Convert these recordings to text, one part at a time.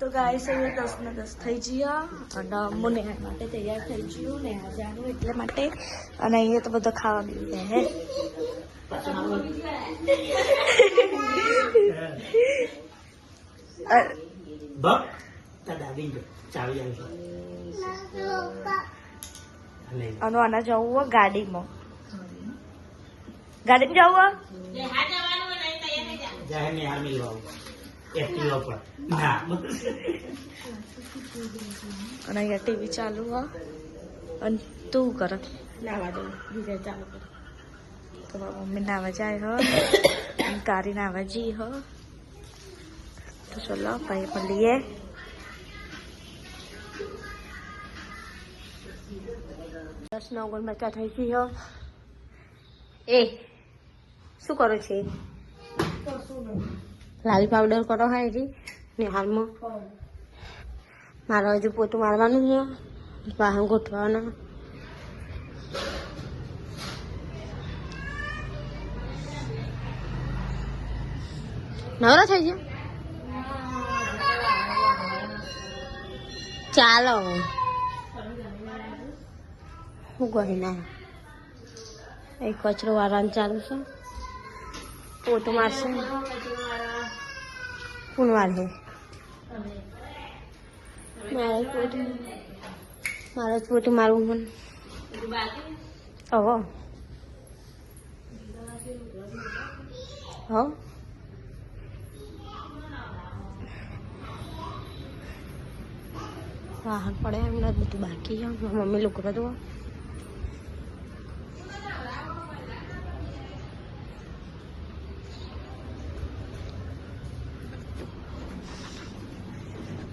તો ગાય છે દસ ને દસ થઈ ગયા અને મને માટે તૈયાર થઈ ગયું ને આજે જાણું એટલે માટે. અને અહીંયા તો બધો ખાવા હે. ચાવી આવી અને અને આના જવું હોય ગાડીમાં. ગાડીમાં જવું હોય એક્ટિવા પર. ના. અને અહીંયા ટીવી ચાલુ હોય અને તું કર. નાવા દઉં. બીજા ચાલુ કર. તો મમ્મી નાવા જાય હો. કારી નાવા જી હો. તો ચલો ભાઈ લઈએ દસ નવ ગોલ મરચા થઈ ગઈ હો. એ શું કરો છે? લાલ પાવડર કરો હા એથી, ને હાલમાં મારે હજુ પોતું મારવાનું છે, વાહન ગોઠવાના નવરા થઈ ગયો? ચાલો. હું કહી ના એ કચરો વાળવાનું ચાલુ છે. પોતું મારશે. પૂનવાર છે મારે જ પોતું મારું મને. હવે હો. વાહન પડે નથી બધું બાકી છે. મમ્મી લોકો તો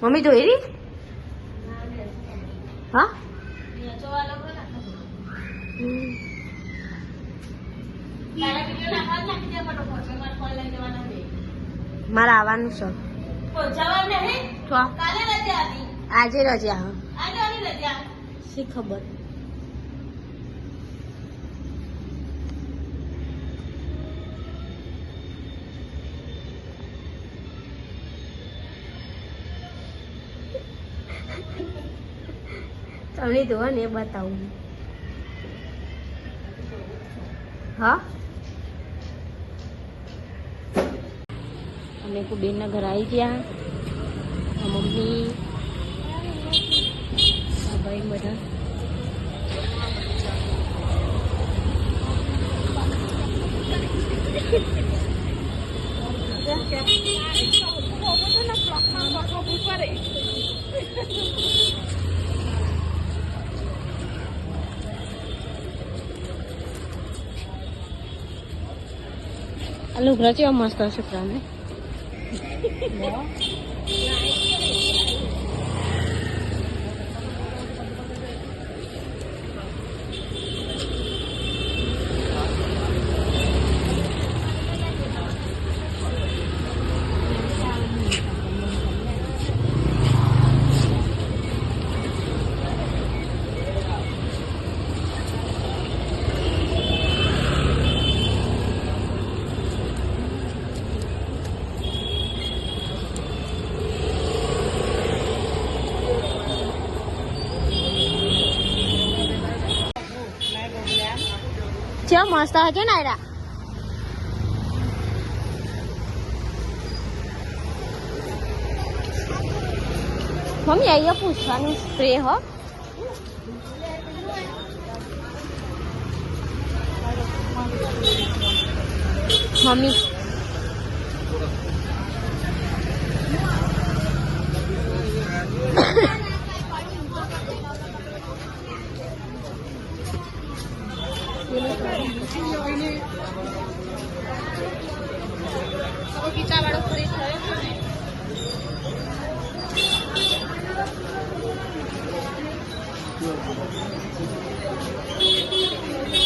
મમ્મી જોઈ રી હા. મારે આવવાનું છે. આજે રજા. શી ખબર? તમને જોવા ને એ બતાવું હા અમે કુબેરના ઘર આવી ગયા આ મમ્મી આ ભાઈ બધા આ લુગડા કેવા મસ્ત હશે પ્રાને મસ્ત હશે ને આયરા મમ્મી અહીંયા પૂછવાનું સ્પ્રે હો મમ્મી Thank you.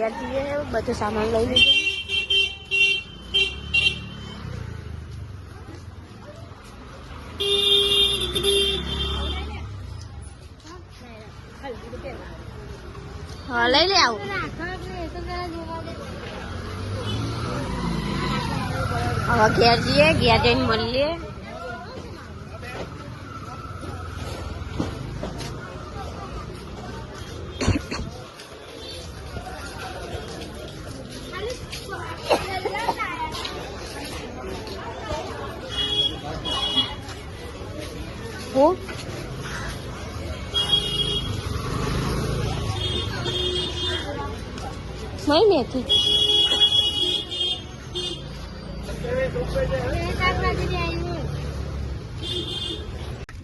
ઘેર બધું સામાન લઈ લીધો. હા, લઈ લે આવું. હવે ઘેર જઈએ, ઘેર જઈને મળીએ.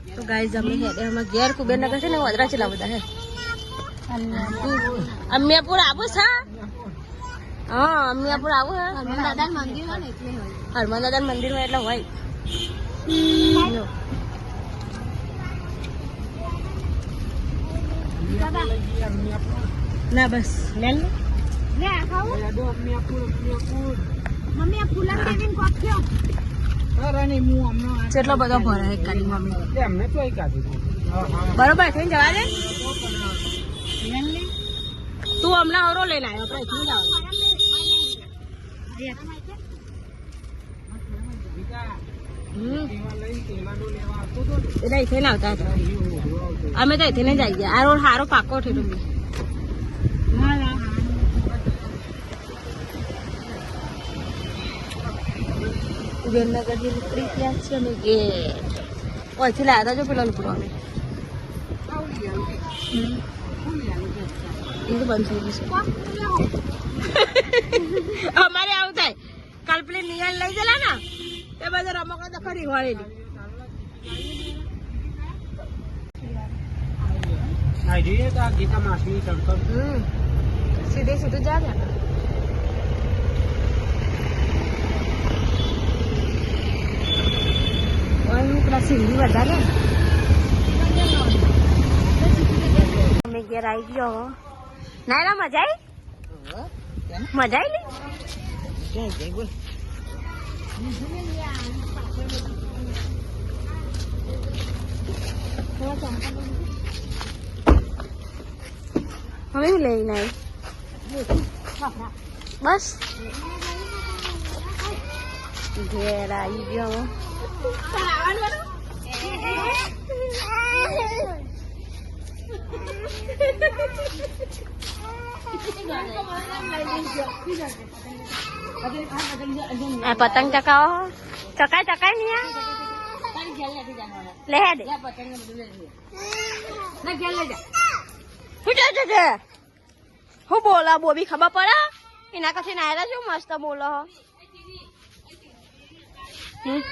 તો ગાઈઝ અમે હેડે અમે ઘેર કુબેર નગર છે ને વદરા ચેલા બધા હે અમિયાપુર આવો છે? હા અમિયાપુર આવો હે હનુમાન દાદા મંદિર હોય ને એટલે હોય. હનુમાન દાદા મંદિર હોય એટલે હોય. ના બસ. લે લે ફૂલા દેવીને કોક્યો કેટલો બધો ભરાય કાલી મમ્મી. બરોબર થઈ જવા દે. તું હમણાં ઓરો લઈને આવ્યો આપણે અહીંથી જાવ અમે તો અહીંથી ને ગયા. આ રોડ સારો પાકો છે તમે ઉબેરનગરથી નીકળી ગયા અમે ગેટ ઓયથી લાવ્યા હતા જો પેલા લુકડો અમે. એ તો બંધ થઈ ગયું અમારે આવું થાય. કાલ પેલી નિહાલ લઈ ગયેલા ને એ બધા રમકડા તો ખરી વળેલી સીધે સીધું જા ને ઓય પેલા સિંધી વધારે અમે ઘેર આવી ગયો ના ના મજા આવી મજા આવી હવે હું લઈને આવી બસ ઘેર આવી ગયો આ પતંગ ચકાવો. ચકાય ચકાય નહીં લે હેડ શું છે છે છે હું બોલા, બોબી ખબર પડે? એના કથી નાયરા શું મસ્ત બોલો હો. હમ?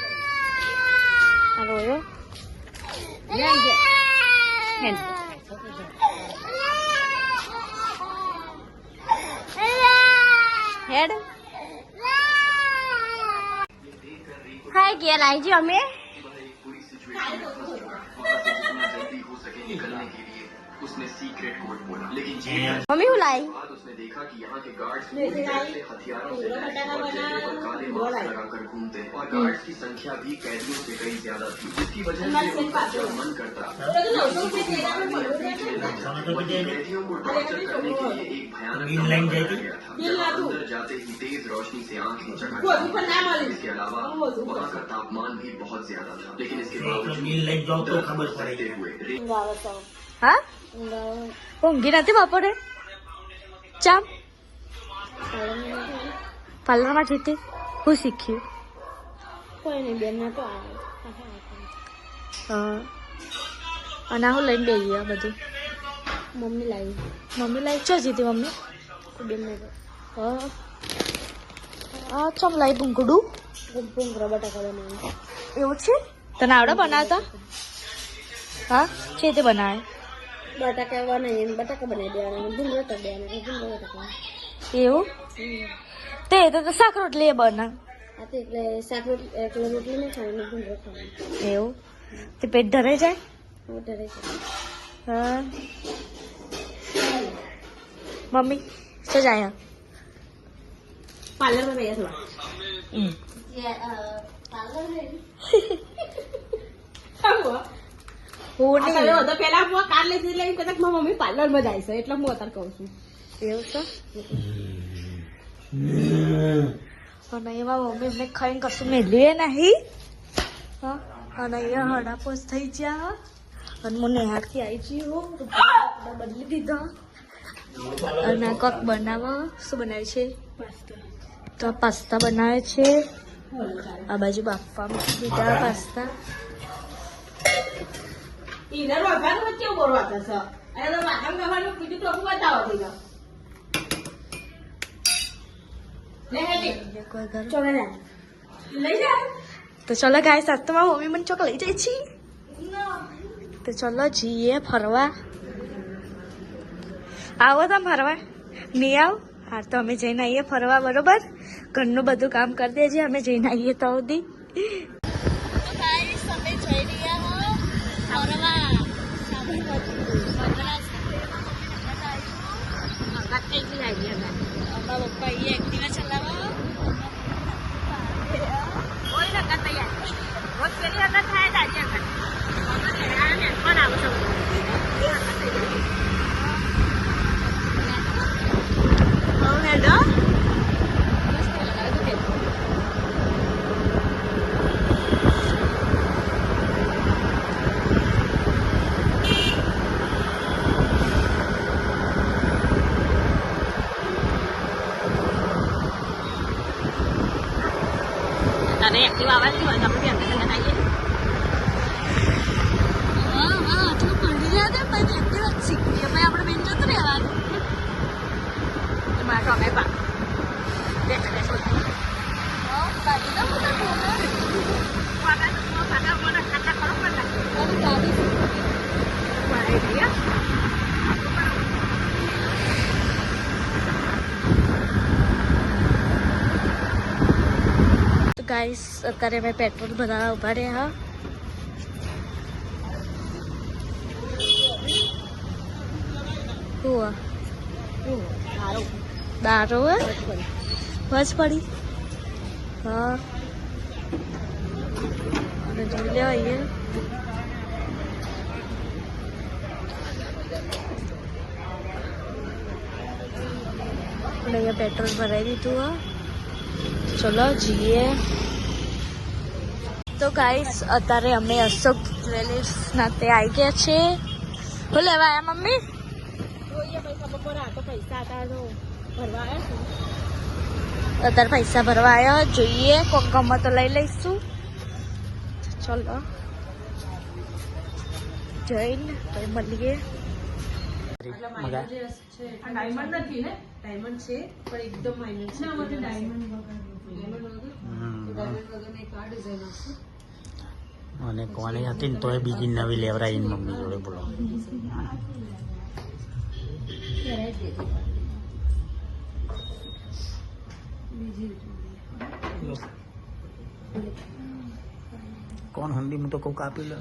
રોયો હેડ હાય ઘેર આવી અમે. उसने सीक्रेट कोड बोला लेकिन मम्मी बुलाई उसने देखा कि यहाँ के गार्ड्स हथियारों से काले लगाकर घूमते और गार्ड्स की संख्या भी कैदियों से कई ज़्यादा थी जिसकी वजह से उनका मन करता कैदियों को टॉर्चर करने के लिए एक भयानक अंदर जाते ही तेज रोशनी से आँखें चका इसके अलावा वहाँ का तापमान भी बहुत ज़्यादा था। लेकिन इसके बावजूद हुए હા? ઊંઘી નથી બપોરે ચમ? પાર્લરમાં જતી? હું શીખ્યું? કોઈ નહીં બેન ના તો હા અને હું લઈને બેસી ગયા બધું. મમ્મી લાવી. મમ્મી લાવી ચો જીતી મમ્મી? બેન ને હા. આ ચમ લાઈ ભૂંગડું ભૂંગરા બટાકા બનાવી એવું છે? તને આવડે બનાવતા? હા? છે તે બનાવે. બટાકા બનાવી બટાકા બનાવી દેવાના ભૂંગળા કરી દેવાના ભૂંગળા બટાકા એવું? તે તો શાક રોટલી એ બના એટલે શાક રોટલી એટલે રોટલી નહીં ખાવાની ભૂંગળા ખાવાની. એવું? તે પેટ ધરે જાય વધારે છે. હા. મમ્મી શું જાય પાર્લરમાં ગયા થોડા હમ. હું નહીં. બધા પેલા હું કાર લઈ જઈ લઈને કદાચ મારી મમ્મી પાર્લરમાં જાય છે એટલે હું અત્યારે કહું છું. એવું છે? અને એમાં મમ્મી એમને ખાઈને કશું મેલ્યું નહીં? હા? અને અહીંયા હડાપોસ થઈ ગયા અને હું નેહારથી આવી હું બદલી દીધા. અને કોક બનાવો શું બનાવે છે? તો આ પાસ્તા બનાવે છે. આ બાજુ બાફવા મૂકી દીધા પાસ્તા. ઈને રોવાનું વચ્ચે રોતા છે અને તો વાહન ગવાનું બીજું હું બતાવો જા. તો ચલો ગાય સાથ તો મમ્મી મને ચોક લઈ જાય છી. તો ચલો જઈએ ફરવા. આવો તમે ફરવા. નહીં આવ? હા તો અમે જઈને આવીએ ફરવા બરોબર? ઘરનું બધું કામ કરી દેજે અમે જઈને આવીએ તો સુધી અમે જઈ રહ્યા ફરવા અમારા પપ્પા અહીંયા એક્ટિવા ચલાવવા કોઈ રંગત તૈયાર રોજ પેલી રંગત થાય દાદી રંગત પણ આવું છું હેલો તારે એક્ટિવા આવવાની હોય તો આપણે બે રંગત આવીએ હા હા તું પડી ગયા તે પછી એક્ટિવા શીખીએ પછી આપણે બેન જતું રહેવાનું મારા ટોમે પા દેખ દેખ Oh, tadi kan bukan rumah. Pakai semua pakai mana kata kalau mana. Tadi tadi. Wah ini ya. તો અત્યારે અમે પેટ્રોલ ભરાવા ઊભા રહ્યા. હુઆ. દારો બસ પડી. હા. જોઈ લો અહીંયા અને અહીંયા પેટ્રોલ ભરાઈ દીધું ચલો, જઈએ. તો ગાઈસ અત્યારે અમે અશોક જ્વેલર્સ ના તે આવી ગયા છે. શું લેવા આવ્યા મમ્મી? જોઈએ ભાઈ ખબર આ તો પૈસા હતા ભરવા આવ્યા અત્યારે પૈસા ભરવા આવ્યા જોઈએ કોક ગમે તો લઈ લઈશું. ચલો. જઈને તો મળીએ. ડાયમંડ નથી ને? ડાયમંડ છે પણ એકદમ માઇનર છે. ના મને ડાયમંડ અને કોની હતી ને તોય બીજી નવી લેવરાઈ મમ્મી જોડે બોલો. કોણ હંડી હું તો કોક આપી લો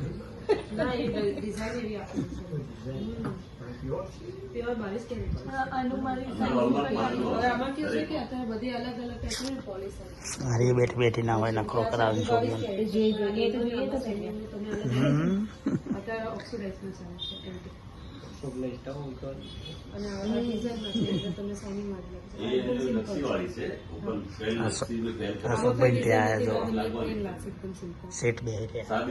મારી બેઠી બેઠી ના હોય નખરો કરાવી છોકરીઓને જે જોઈએ તો તો તમે હમ. અત્યારે ઓક્સિડાઇઝમાં ચાલે છે એમ કે. અને આવા ડિઝાઇનમાં છે. એટલે તમને શાઇનિંગ મારી લાગશે એકદમ સિમ્પલ આ સો- આ સોભાઈ ત્યાં આવ્યા જો પ્લેન લાગશે એકદમ સિમ્પલ સેટ બે રહ્યા.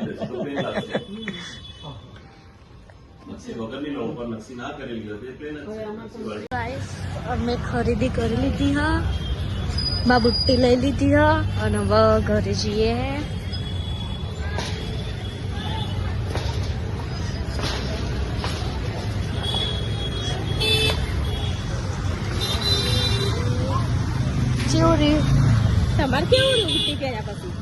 હવે આમાં પણ ગાઈસ અમે ખરીદી કરી લીધી હા. માં બુટ્ટી લઈ લીધી હા. અને હવે ઘરે જઈએ કેવું રહ્યું? તમારે કેવું રહ્યું? બુટ્ટી પહેર્યા પછી.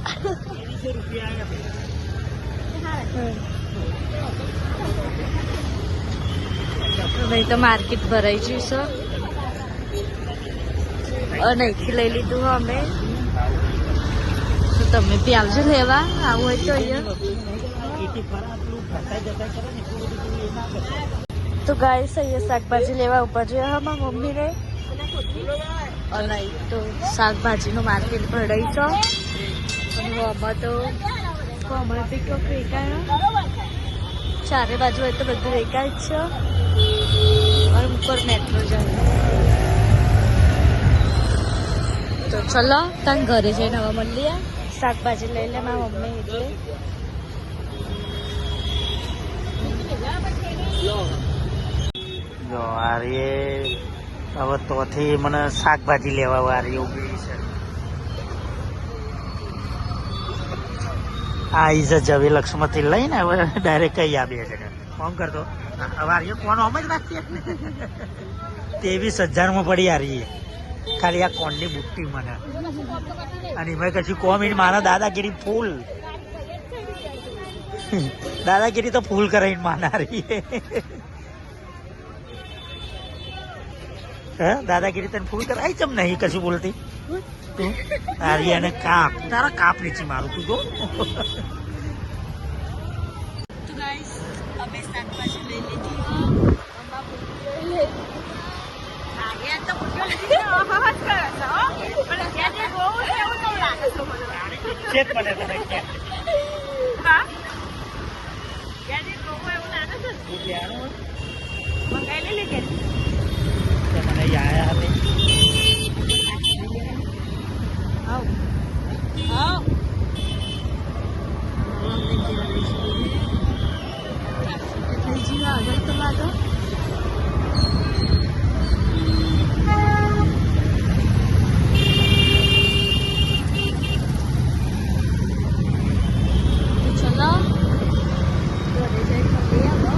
નહીં તો માર્કેટ ભરાઈ ગયું છે. અને અહીંથી લઈ લીધું અમે. તો તમે બી આવજો લેવા આવું હોય તો અહીંયા. તો ગાય અહીંયા શાકભાજી લેવા ઉપર છે. હા મમ્મીને. અને તો શાકભાજીનું માર્કેટ ભરાઈ છો અને આમાં તો અમારે બી વેચાયો ચારે બાજુ હોય તો બધું વેચાય જ છે. અને ઉપર મેટ્રો જાય તો ચલો તને ઘરે જઈને હવે મળીએ. શાકભાજી લઈ લે મારા મમ્મી એટલે. જો આ રે હવે તોથી મને શાકભાજી લેવા વારી ઊભી છે. આ ઈઝ જવી લક્ષ્મતી લઈને હવે ડાયરેક્ટ કઈ આવીએ છે ફોન કરતો? વારીઓ કોણ આમ જ રાખીએ ત્રેવીસ હજારમાં પડી આ ખાલી આ કોણની બુટ્ટી મને. અને એમાં કશું કોમ એને મારા દાદાગીરી ફૂલ. દાદાગીરી તો ફૂલ કરાવીને માના રહી હે? દાદાગીરી તને ફૂલ કરાય ચમ નહીં કશું બોલતી? તું? આર્યાને કાપ. તારા કાપ નીચે મારું તું જો. તો ગાઈસ અમે શાકભાજી લઈ લીધી અમા પુત્રે આવ્યા તો પુત્ર પણ જ્યારે બહુ એવું તો લાગે છે મને ચેત મને તને કે હા જ્યારે બહુ એવું લાગે છે તું જાણો મંગાઈ લઈ લેજે કે મને યાદ હતી આવ આવ થઈ ગયું આગળ તો લાગો તો ચલો ઘરે જઈને મળીએ હવે.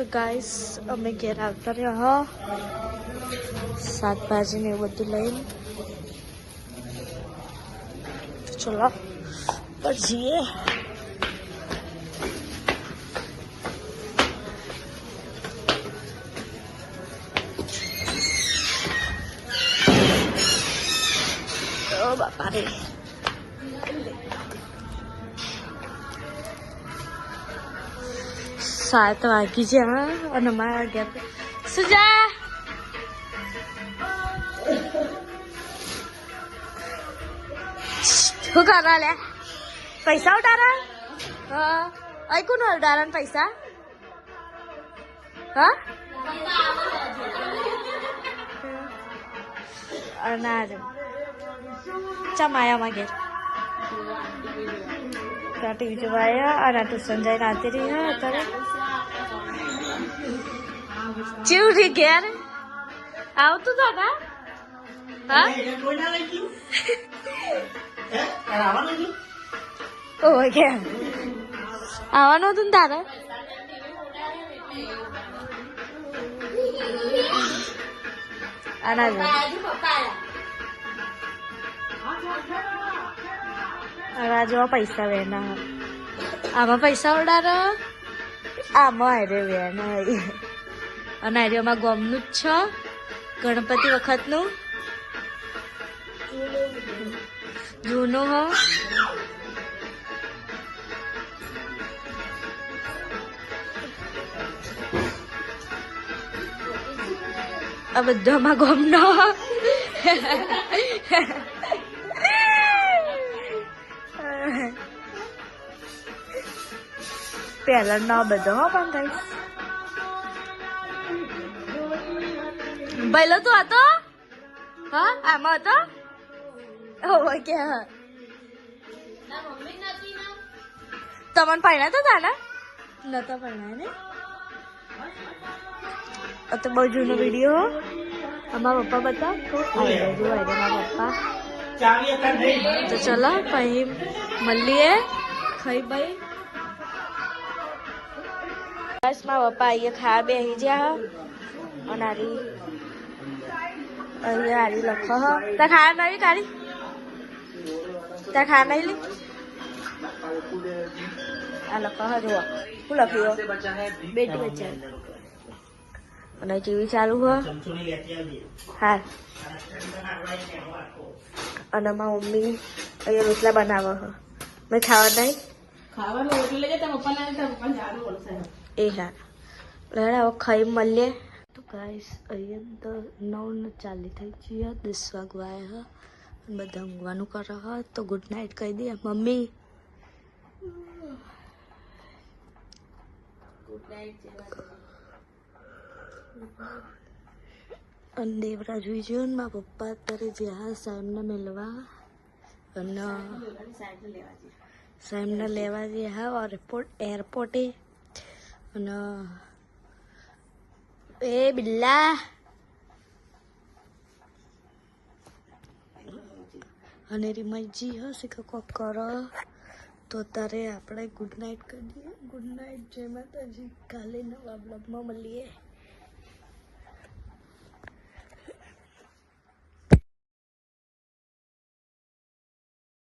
તો ગાઈસ અમે ઘેર આવતા રહ્યા શાકભાજી ને એવું બધું લઈને. ચલો પર જઈએ બાપા રે. સાત વાગી હા, અને મારા ગયા સુજા! શું કરવા લે? પૈસા ઉડારા હા અહીં કોણ ઉડારા પૈસા? હા? અનાજ ચમાયા માગે ટીવી જોવાયા અને ટ્યુશન જઈને આવતી રહી, હા, અત્યારે. ચેવું રી ઘેર? આવતું તો ના હા? ઓય કે આવવાનું હતું ને તારે? આના જો હવે આ જો પૈસા વેના આમાં પૈસા ઉડાડો? આમાં હારે વેન અને આર્યમાં ગોમનું જ છે, ગણપતિ વખતનું જૂનું હો. આ બધામાં ગોમનો પહેલા ન બધો પણ કઈ. પહેલો તું હતો? હા? આમાં હતો? ઓકે હા. તમને પહેણા તો તાના નતો પહેણા ને? તો બહુ જૂનો વીડિયો અમારા પપ્પા બતા જો મારા પપ્પા. તો ચલો પછી મળીએ. ખાઈ ભાઈ બસ મારા પપ્પા અહીંયા ખાવા બેસી જ્યા અને આરી અહીંયા આરી લખો હ તાર ખાવા નહીં તારી તાર ખાવા નહીં લી આ લખો હ જુઓ શું લખ્યું બેટી બચ્ચા અને ટીવી ચાલુ હ ચમચોની લેતી આવજે હા અને મારી મમ્મી અહીંયા રોટલા બનાવે હ મેં ખાવા નહીં ખાવાનું એટલે લેજે તારા પપ્પાને તારા પપ્પાને જાડું બોલશે એ હા લેડ હવે ખાઈ મળીએ તો ગાઈસ અહીંયા તો નવ ને ચાલી થઈ ગઈ દસ વાગવા આવ્યા બધા ઊંઘવાનું કરે હ તો ગુડ નાઇટ કહી દે મમ્મી. અને દેવરાજ જોઈ જોયો ને મારા પપ્પા અત્યારે જ્યાં સાહેબને મેળવા અને સાહેબને લેવા હા એરપોર્ટ એરપોર્ટે અને એ બિલ્લા અને રીમાઈજી હશે કે કોક કરો. તો તારે આપણે ગુડ નાઇટ કરી દઈએ. ગુડ નાઇટ જય માતાજી કાલે નવા બ્લોગમાં મળીએ.